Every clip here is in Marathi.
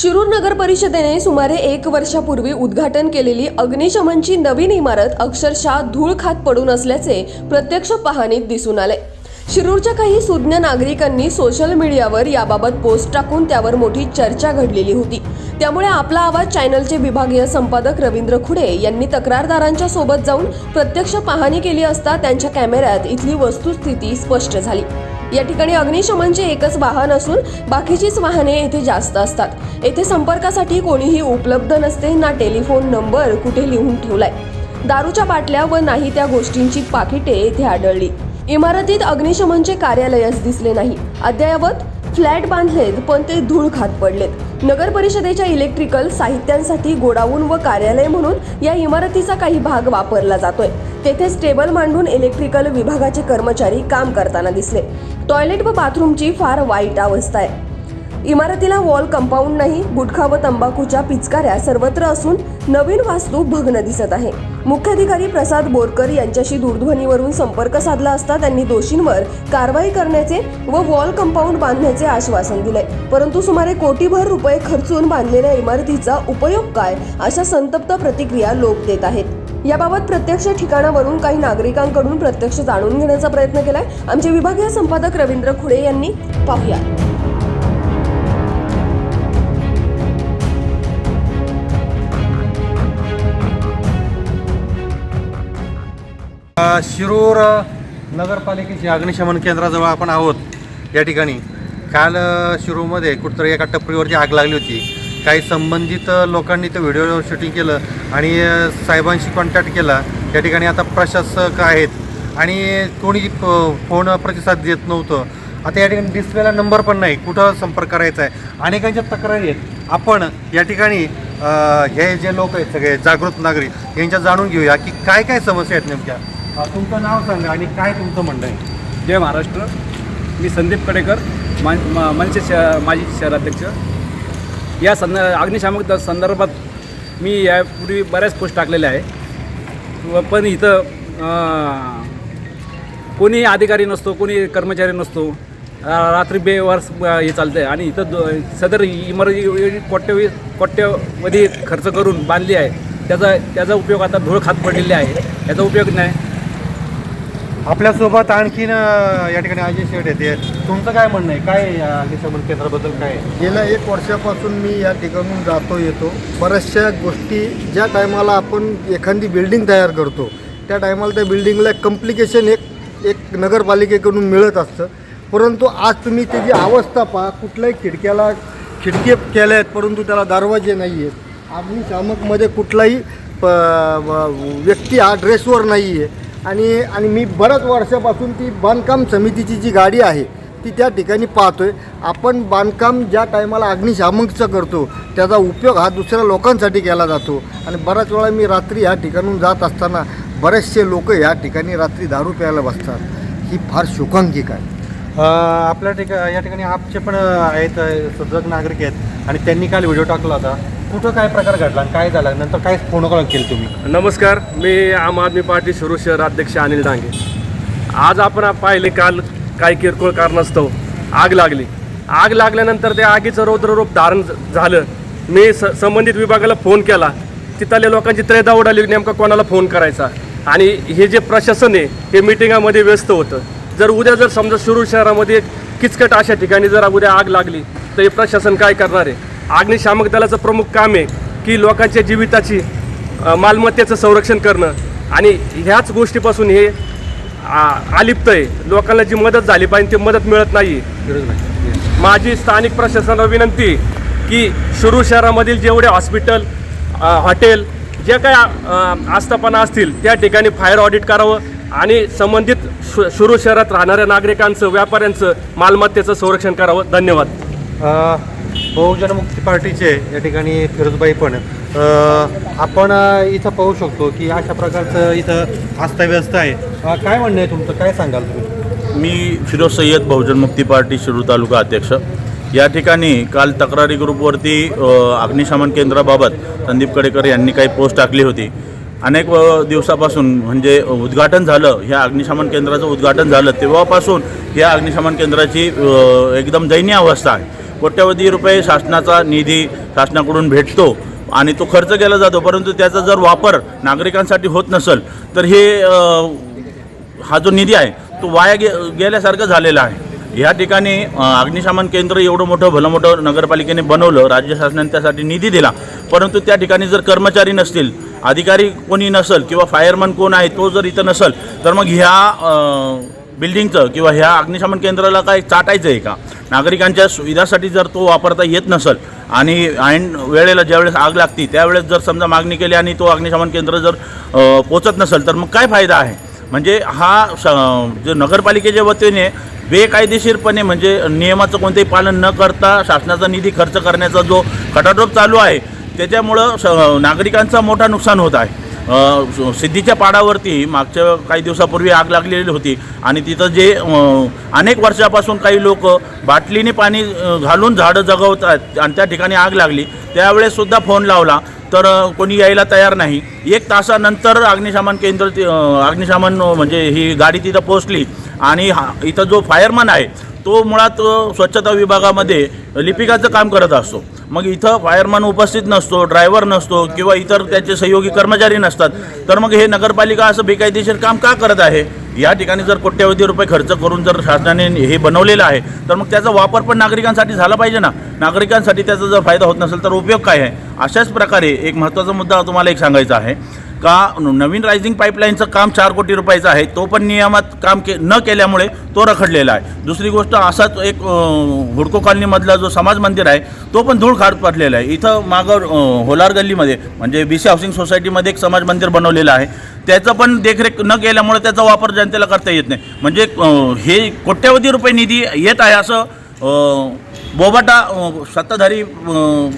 शिरूर नगर परिषदेने सुमारे एक वर्षापूर्वी उद्घाटन केलेली अग्निशमनची नवीन इमारत अक्षरशः धूळ खात पडून असल्याचे प्रत्यक्ष पाहणीत दिसून आले. शिरूरच्या काही सुज्ञ नागरिकांनी सोशल मीडियावर याबाबत पोस्ट टाकून त्यावर मोठी चर्चा घडलेली होती. त्यामुळे आपला आवाज चॅनलचे विभागीय संपादक रवींद्र खुडे यांनी तक्रारदारांच्या सोबत जाऊन प्रत्यक्ष पाहणी केली असता त्यांच्या कॅमेऱ्यात इथली वस्तुस्थिती स्पष्ट झाली. या ठिकाणी अग्निशमनचे एकच वाहन असून बाकीचीच वाहने येथे जास्त असतात. येथे संपर्कासाठी कोणीही उपलब्ध नसते ना टेलिफोन नंबर कुठे लिहून ठेवलाय. दारूच्या बाटल्या व नाही त्या गोष्टींची पाकिटे येथे आढळली. इमारतीत अग्निशमनचे कार्यालयच दिसले नाही. अद्ययावत फ्लॅट बांधलेत पण ते धूळ खात पडलेत. नगर परिषदेच्या इलेक्ट्रिकल साहित्यांसाठी गोडाऊन व कार्यालय म्हणून या इमारतीचा काही भाग वापरला जातोय. तेथेच टेबल मांडून इलेक्ट्रिकल विभागाचे कर्मचारी काम करताना दिसले. टॉयलेट व बाथरूमची फार वाईट अवस्था आहे. इमारतीला वॉल कंपाऊंड नाही गुटखा व तंबाखूच्या पिचकाऱ्या सर्वत्र असून नवीन वास्तू भग्न दिसत आहे. मुख्याधिकारी प्रसाद बोरकर यांच्याशी दूरध्वनीवरून संपर्क साधला असता त्यांनी दोषींवर कारवाई करण्याचे व वॉल कंपाऊंड बांधण्याचे आश्वासन दिले. परंतु सुमारे कोटीभर रुपये खर्चून बांधलेल्या इमारतीचा उपयोग काय अशा संतप्त प्रतिक्रिया लोक देत आहेत. याबाबत प्रत्यक्ष ठिकाणावरून काही नागरिकांकडून प्रत्यक्ष जाणून घेण्याचा प्रयत्न केलाय. आमचे विभागीय संपादक रवींद्र खुडे यांनी पाहूया शिरूर नगरपालिकेच्या अग्निशमन केंद्राजवळ आपण आहोत या ठिकाणी. काल शिरूरमध्ये कुठतरी एका टपरीवरती आग लागली होती. काही संबंधित लोकांनी ते व्हिडिओ शूटिंग केलं आणि साहेबांशी कॉन्टॅक्ट केला. त्या ठिकाणी आता प्रशासक आहेत. आणि कोणी फोन प्रतिसाद देत नव्हतं. आता या ठिकाणी डिस्प्लेला नंबर पण नाही. कुठं संपर्क करायचा आहे? अनेकांच्या तक्रारी आहेत. आपण या ठिकाणी हे जे लोक आहेत सगळे जागृत नागरिक यांच्या जाणून घेऊया की काय काय समस्या आहेत नेमक्या. तुमचं नाव सांगा आणि काय तुमचं म्हणणं आहे? जय महाराष्ट्र. मी संदीप कडेकर मान म- मनसे श माजी शहराध्यक्ष. या संद अग्निशामक संदर्भात मी यापूर्वी बऱ्याच पोस्ट टाकलेल्या आहे व पण इथं कोणी अधिकारी नसतो कोणी कर्मचारी नसतो रात्री बेवारस हे चालतं आहे आणि इथं दो सदर इमर्जी कोट्यवी कोट्यवधी खर्च करून बांधली आहे. त्याचा त्याचा उपयोग आता धूळ खात पडलेली आहे. याचा उपयोग नाही. आपल्यासोबत आणखीन अ, या ठिकाणी अजय शेठ येते. तुमचं काय म्हणणं आहे? काय आहे अग्निशमन केंद्राबद्दल काय आहे? गेल्या एक वर्षापासून मी या ठिकाणून जातो येतो. बऱ्याचशा गोष्टी ज्या टायमाला आपण एखादी बिल्डिंग तयार करतो त्या टायमाला त्या बिल्डिंगला कम्प्लिकेशन एक एक नगरपालिकेकडून मिळत असतं. परंतु आज तुम्ही त्याची अवस्था पहा कुठल्याही खिडक्याला खिडके केल्या आहेत परंतु त्याला दरवाजे नाही आहेत अग्निशामकमध्ये कुठलाही प व- व्यक्ती हा ड्रेसवर नाही आहे आणि आणि मी बऱ्याच वर्षापासून ती बांधकाम समितीची जी गाडी आहे ती त्या ठिकाणी पाहतो आहे आपण बांधकाम ज्या टायमाला अग्निशामकचं करतो त्याचा उपयोग हा दुसऱ्या लोकांसाठी केला जातो. आणि बऱ्याच वेळा मी रात्री ह्या ठिकाणून जात असताना बरेचसे लोक या ठिकाणी रात्री दारू प्यायला बसतात. ही फार शोकांकिक आहे. आपल्या ठिका या ठिकाणी आपचे पण आहेत सजग नागरिक आहेत. आणि त्यांनी काल व्हिडिओ टाकला होता. कुठं काय प्रकार घडला आणि काय झाला? नंतर काय फोन कॉल केलं तुम्ही? नमस्कार मी आम आदमी पार्टी शिरूर शहर अध्यक्ष अनिल डांगे. आज आपण पाहिले काल काही किरकोळ कारणास्तव आग लागली. आग लागल्यानंतर त्या आगीचं रौद्ररूप धारण झालं. मी स संबंधित विभागाला फोन केला. तिथल्या लोकांची त्रेदा उडाली नेमका कोणाला फोन करायचा? आणि हे जे प्रशासन आहे हे मिटिंगामध्ये व्यस्त होतं. जर उद्या जर समजा सुरू शहरामध्ये किचकट अशा ठिकाणी जर उद्या आग लागली तर हे प्रशासन काय करणार आहे? अग्निशामक दलाचं प्रमुख काम आहे की लोकांच्या जीविताची मालमत्तेचं संरक्षण करणं. आणि ह्याच गोष्टीपासून हे आ- आलिप्त आहे लोकांना जी मदत झाली पाहिजे ती मदत मिळत नाही. माझी स्थानिक प्रशासनाला विनंती की शिरूर शहरामधील जेवढे हॉस्पिटल हॉटेल जे काय आस्थापना असतील त्या ठिकाणी फायर ऑडिट करावं आणि संबंधित शु शिरूर शहरात राहणाऱ्या नागरिकांचं व्यापाऱ्यांचं मालमत्तेचं संरक्षण करावं. धन्यवाद. बहुजन मुक्ती पार्टीचे या ठिकाणी फिरोजबाई पण आपण इथं पाहू शकतो की अशा प्रकारचं इथं अस्ताव्यस्त आहे. अ, काय म्हणणं आहे तुमचं? काय सांगाल तुम्ही? मी फिरोज सय्यद बहुजन मुक्ती पार्टी शिरूर तालुका अध्यक्ष. या ठिकाणी काल तक्रारी ग्रुपवरती अ, अग्निशमन केंद्राबाबत संदीप कडेकर यांनी काही पोस्ट टाकली होती. अनेक दिवसापासून म्हणजे उद्घाटन झालं ह्या अग्निशमन केंद्राचं उद्घाटन झालं तेव्हापासून या अग्निशमन केंद्राची अ, एकदम दयनीय अवस्था आहे. कोट्यवधी रुपये शासनाचा निधी शासनाकडून भेटतो आणि तो खर्च केला जातो. परंतु त्याचा जर वापर नागरिकांसाठी होत नसेल तर हे हा जो निधी आहे तो वाया गे गेल्यासारखं झालेला आहे. या ठिकाणी अग्निशमन केंद्र एवढं मोठं भलं मोठं नगरपालिकेने बनवलं राज्य शासनाने त्यासाठी निधी दिला. परंतु त्या ठिकाणी जर कर्मचारी नसतील अधिकारी कोणी नसेल किंवा फायरमन कोण आहे तो जर इथं नसेल तर मग ह्या बिल्डिंगचं किंवा ह्या अग्निशमन केंद्राला काय चाटायचं आहे का? नागरिकांच्या सुविधासाठी जर तो वापरता येत नसेल आणि ऐन वेळेला ज्यावेळेस आग लागती त्यावेळेस जर समजा मागणी केली आणि तो अग्निशमन केंद्र जर पोचत नसेल तर मग काय फायदा आहे? म्हणजे हा स जो नगरपालिकेच्या वतीने बेकायदेशीरपणे म्हणजे नियमाचं कोणतेही पालन न करता शासनाचा निधी खर्च करण्याचा जो खटाटोप चालू आहे त्याच्यामुळं स नागरिकांचा मोठा नुकसान होत आहे. सिद्धीच्या पाडावरती मागच्या काही दिवसापूर्वी आग लागलेली होती. आणि तिथं जे अनेक वर्षापासून काही लोक बाटलीने पाणी घालून झाडं जगवतात आणि त्या ठिकाणी आग लागली. त्यावेळेससुद्धा फोन लावला तर कोणी यायला तयार नाही. एक तासानंतर अग्निशमन केंद्र ति- अग्निशमन म्हणजे ही गाडी तिथं पोचली आणि हा इथं जो फायरमन आहे तो मुळात स्वच्छता विभागामध्ये लिपिकाचं काम करत असतो. मग इथं फायरमन उपस्थित नसतो ड्रायव्हर नसतो किंवा इतर त्याचे सहयोगी कर्मचारी नसतात. तर मग हे नगरपालिका असं बेकायदेशीर काम का करत आहे? या ठिकाणी जर कोट्यवधी रुपये खर्च करून जर शासनाने हे बनवलेलं आहे तर मग त्याचा वापर पण नागरिकांसाठी झाला पाहिजे ना? नागरिकांसाठी त्याचा जर फायदा होत नसेल तर उपयोग काय आहे? अशाच प्रकारे एक महत्त्वाचा मुद्दा तुम्हाला एक सांगायचा आहे. का नवीन रायझिंग पाईपलाईनचं काम चार कोटी रुपयाचं आहे तो पण नियमात काम के न केल्यामुळे तो रखडलेला आहे. दुसरी गोष्ट असाच एक हुडको कॉलनीमधला जो समाज मंदिर आहे तो पण धूळ खाड पडलेला आहे. इथं मागं होलार गल्लीमध्ये म्हणजे बी सी हाऊसिंग सोसायटीमध्ये एक समाज मंदिर बनवलेलं आहे. त्याचं पण देखरेख न केल्यामुळे त्याचा वापर जनतेला करता येत नाही. म्हणजे हे कोट्यवधी रुपये निधी येत आहे असं बोबाटा सत्ताधारी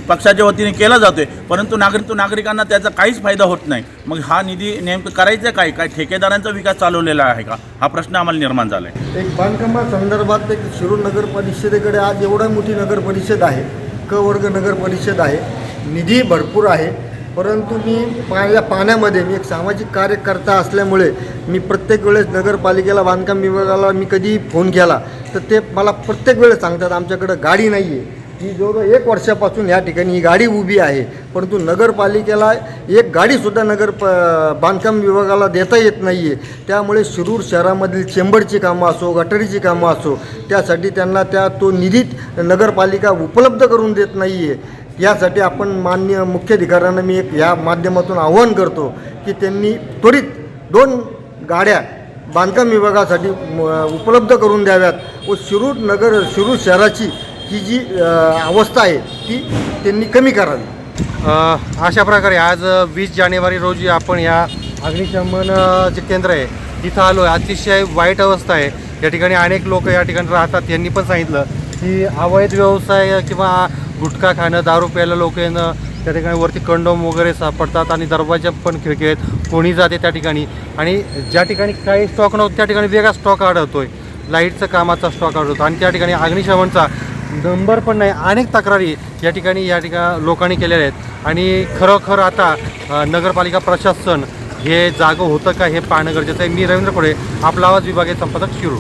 पक्षाच्या वतीने केला जातोय. परंतु नागरिक तो नागरिकांना त्याचा काहीच फायदा होत नाही. मग हा निधी नेमकं करायचं काय? काय ठेकेदारांचा विकास चालवलेला आहे का? हा प्रश्न आम्हाला निर्माण झाला आहे एक बांधकामासंदर्भात एक शिरूर नगर परिषदेकडे आज एवढा मोठी नगर परिषद आहे क वर्ग नगर परिषद आहे निधी भरपूर आहे. परंतु मी माझ्या पाण्यामध्ये मी एक सामाजिक कार्यकर्ता असल्यामुळे मी प्रत्येक वेळेस नगरपालिकेला बांधकाम विभागाला मी कधी फोन केला. तर ते मला प्रत्येक वेळेस सांगतात आमच्याकडं गाडी नाही आहे ही जवळजवळ एक वर्षापासून या ठिकाणी ही गाडी उभी आहे. परंतु नगरपालिकेला एक गाडीसुद्धा नगर प बांधकाम विभागाला देता येत नाही आहे त्यामुळे शिरूर शहरामधील चेंबरची कामं असो गटारीची कामं असो त्यासाठी त्यांना त्या तो निधीत नगरपालिका उपलब्ध करून देत नाही आहे यासाठी आपण मान्य मुख्याधिकाऱ्यांना मी एक या माध्यमातून आव्हान करतो की त्यांनी त्वरित दोन गाड्या बांधकाम विभागासाठी उपलब्ध करून द्याव्यात. व शिरूर नगर शिरूर शहराची ही जी अवस्था आहे ती त्यांनी कमी करावी. अशा प्रकारे आज वीस जानेवारी रोजी आपण या अग्निशमन जे केंद्र आहे तिथं आलो आहे अतिशय वाईट अवस्था आहे. या ठिकाणी अनेक लोक या ठिकाणी राहतात यांनी पण सांगितलं की अवैध व्यवसाय किंवा गुटखा खाणं दारू प्यायला लोक येणं त्या ठिकाणी वरती कंडोम वगैरे सापडतात आणि दरवाजा पण खिडकी आहेत कोणी जाते त्या ठिकाणी. आणि ज्या ठिकाणी काही स्टॉक नव्हतं त्या ठिकाणी वेगळा स्टॉक आढळतोय. लाईटचा कामाचा स्टॉक आढळतो. आणि त्या ठिकाणी अग्निशमनचा नंबर पण नाही. अनेक तक्रारी या ठिकाणी या ठिकाणी लोकांनी केलेल्या आहेत. आणि खरोखर आता नगरपालिका प्रशासन हे जागं होतं का हे पाहणं गरजेचं आहे. मी रवींद्र कोळे आपला आवाज विभागीय संपादक शिरू